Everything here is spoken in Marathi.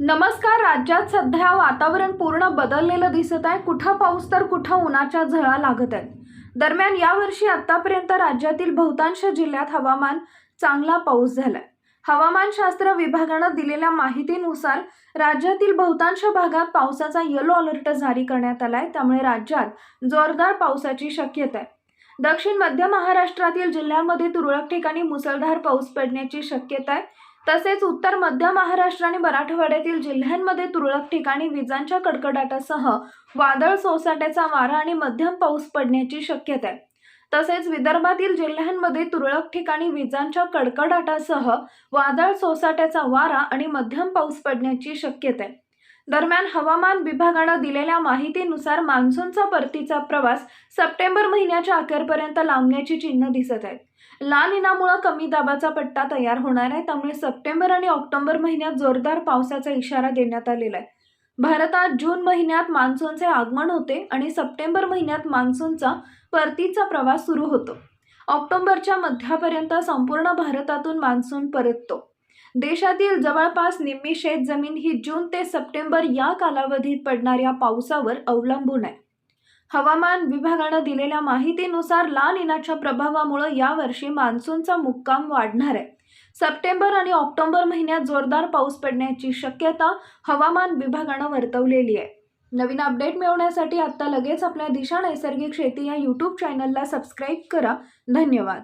नमस्कार राज्यात सध्या वातावरण पूर्ण बदललेलं दिसत आहे. कुठं पाऊस तर कुठं उन्हाच्या झळा लागत आहेत. दरम्यान यावर्षी आतापर्यंत राज्यातील बहुतांश जिल्ह्यात हवामान चांगला पाऊस झालाय. हवामानशास्त्र विभागानं दिलेल्या माहितीनुसार राज्यातील बहुतांश भागात पावसाचा येलो अलर्ट जारी करण्यात आलाय. त्यामुळे राज्यात जोरदार पावसाची शक्यता आहे. दक्षिण मध्य महाराष्ट्रातील जिल्ह्यांमध्ये तुरळक ठिकाणी मुसळधार पाऊस पडण्याची शक्यता आहे. तसेच उत्तर मध्य महाराष्ट्र आणि मराठवाड्यातील जिल्ह्यांमध्ये तुरळक ठिकाणी विजांच्या कडकडाटासह वादळ सोसाट्याचा वारा आणि मध्यम पाऊस पडण्याची शक्यता आहे. तसेच विदर्भातील जिल्ह्यांमध्ये तुरळक ठिकाणी विजांच्या कडकडाटासह वादळ सोसाट्याचा वारा आणि मध्यम पाऊस पडण्याची शक्यता आहे. दरम्यान हवामान विभागानं दिलेल्या माहितीनुसार मान्सूनचा परतीचा प्रवास सप्टेंबर महिन्याच्या अखेरपर्यंत लांबण्याची चिन्ह दिसत आहेत. लाल इनामुळं कमी दाबाचा पट्टा तयार होणार आहे त्यामुळे सप्टेंबर आणि ऑक्टोबर महिन्यात जोरदार पावसाचा इशारा देण्यात आलेला आहे. भारतात जून महिन्यात मान्सूनचे आगमन होते आणि सप्टेंबर महिन्यात मान्सूनचा परतीचा प्रवास सुरू होतो. ऑक्टोबरच्या मध्यापर्यंत संपूर्ण भारतातून मान्सून परततो. देशातील जवळपास निम्मी शेतजमीन ही जून ते सप्टेंबर या कालावधीत पडणाऱ्या पावसावर अवलंबून आहे. हवामान विभागानं दिलेल्या माहितीनुसार लाल इनाच्या प्रभावामुळे यावर्षी मान्सूनचा मुक्काम वाढणार आहे. सप्टेंबर आणि ऑक्टोबर महिन्यात जोरदार पाऊस पडण्याची शक्यता हवामान विभागानं वर्तवलेली आहे. नवीन अपडेट मिळवण्यासाठी आत्ता लगेच आपल्या दिशा नैसर्गिक शेती या यूट्यूब चॅनलला सबस्क्राईब करा. धन्यवाद.